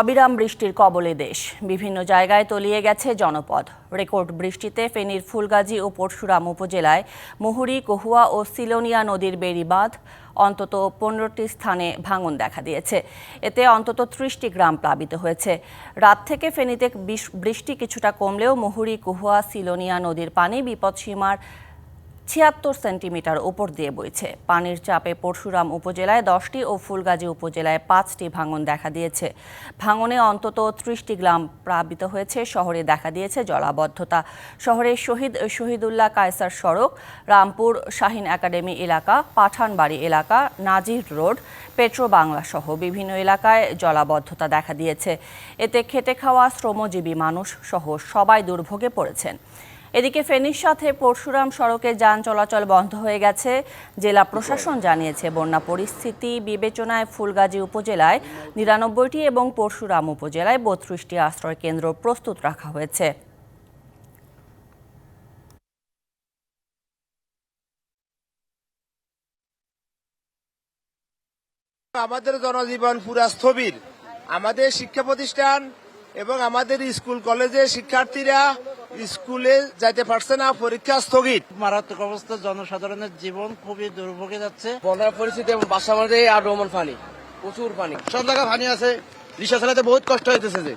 অবিরাম বৃষ্টির কবলে দেশ। বিভিন্ন জায়গায় তলিয়ে গেছে জনপদ। রেকর্ড বৃষ্টিতে ফেনীর ফুলগাজী ও পরশুরাম উপজেলায় মুহুরী, কহুয়া ও সিলোনিয়া নদীর বেড়িবাঁধ অন্তত পনেরোটি স্থানে ভাঙন দেখা দিয়েছে। এতে অন্তত ত্রিশটি গ্রাম প্লাবিত হয়েছে। রাত থেকে ফেনীতে বৃষ্টি কিছুটা কমলেও মুহুরী, কহুয়া, সিলোনিয়া নদীর পানি বিপদসীমার ছিয়াত্তর সেন্টিমিটার উপর দিয়ে বইছে। পানির চাপে পরশুরাম উপজেলায় দশটি ও ফুলগাজী উপজেলায় পাঁচটি ভাঙন দেখা দিয়েছে। ভাঙনে অন্তত ত্রিশটি গ্রাম প্লাবিত হয়েছে। শহরে দেখা দিয়েছে জলাবদ্ধতা। শহরের শহীদ শহীদুল্লাহ কায়সার সড়ক, রামপুর শাহিন একাডেমি এলাকা, পাঠানবাড়ি এলাকা, নাজির রোড পেট্রো বাংলা সহ বিভিন্ন এলাকায় জলাবদ্ধতা দেখা দিয়েছে। এতে খেটে খাওয়া শ্রমজীবী মানুষ সহ সবাই দুর্ভোগে পড়েছেন। এদিকে ফেনীর সাথে পরশুরাম সড়কে যান চলাচল বন্ধ হয়ে গেছে। জেলা প্রশাসন জানিয়েছে, বন্যা পরিস্থিতি বিবেচনায় ফুলগাজী উপজেলায় নিরানব্বইটি এবং পরশুরাম উপজেলায় বত্রিশটি আশ্রয় কেন্দ্র প্রস্তুত রাখা হয়েছে। আমাদের জনজীবন পুরা স্থবির। আমাদের শিক্ষা প্রতিষ্ঠান এবং আমাদের স্কুল, কলেজের শিক্ষার্থীরা স্কুলে যাইতে পারছে না পরীক্ষা স্থগিত। মারাত্মক অবস্থা জনসাধারণের জীবন খুবই দুর্ভোগে যাচ্ছে। বন্যার পরিস্থিতি এবং বাসা মাঝে আর রোমান পানি প্রচুর পানি। সব জায়গায় পানি আছে। রিক্সা চালাতে বহুত কষ্ট হইতেছে যে।